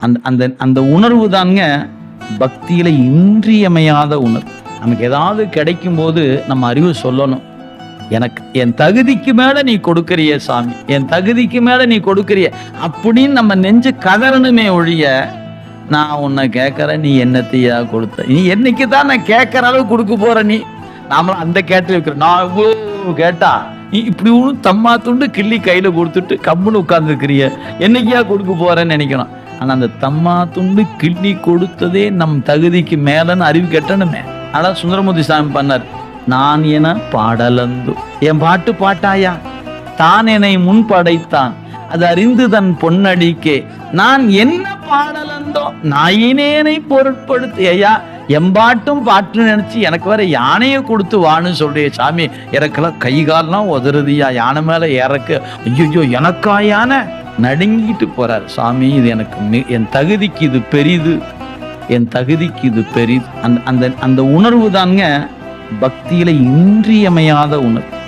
அந்த அந்த அந்த உணர்வு தாங்க பக்தியில இன்றியமையாத உணர்வு. நமக்கு ஏதாவது கிடைக்கும் போது நம்ம அறிவு சொல்லணும். எனக்கு என் தகுதிக்கு மேல நீ கொடுக்கறிய சாமி. என் தகுதிக்கு மேல நீ கொடுக்கறிய. அப்படின்னு நம்ம நெஞ்சு கதறணுமே ஒழிய நான் உன்னை கேட்கறேன் நீ என்னத்தையா கொடுத்த? நீ என்னைக்கு தான் நான் கேட்கற அளவு கொடுக்க போற நீ? நாமளும் அந்த கேட்டு இருக்கிறோம் நான் இவ்வளோ கேட்டா நீ இப்படி ஒன்றும் தம்மா துண்டு கிள்ளி கையில கொடுத்துட்டு கம்முன்னு உட்காந்துருக்கிறிய என்னைக்கியா கொடுக்க போறேன்னு நினைக்கணும். ஆனால் அந்த தம்மா துண்டு கிள்ளி கொடுத்ததே நம் தகுதிக்கு மேலன்னு அறிவு கெட்டணுமே. அதான் சுந்தரமூர்த்தி சாமி பண்ணார். நான் என பாடலந்து. என் பாட்டு பாட்டாயா? தான் என்னை முன் படைத்தான். அது அறிந்து தன் பொன்னடிக்கே. நான் என்ன பாடலந்தோ நாயினேனை பொருட்படுத்தி ஐயா எம்பாட்டும் பாட்டு நினைச்சு எனக்கு வேற யானையை கொடுத்து வான்னு சொல்றிய சாமி. எனக்கெல்லாம் கை கால்லாம் உதறுதியா? யானை மேல இறக்கு. ஐயோ எனக்கா யானை நடுங்கிட்டு போறார். சாமி இது எனக்கு என் தகுதிக்கு இது பெரிது. என் தகுதிக்கு இது பெரிது. அந்த அந்த அந்த உணர்வு தாங்க பக்தியில இன்றியமையாத உணர்வு.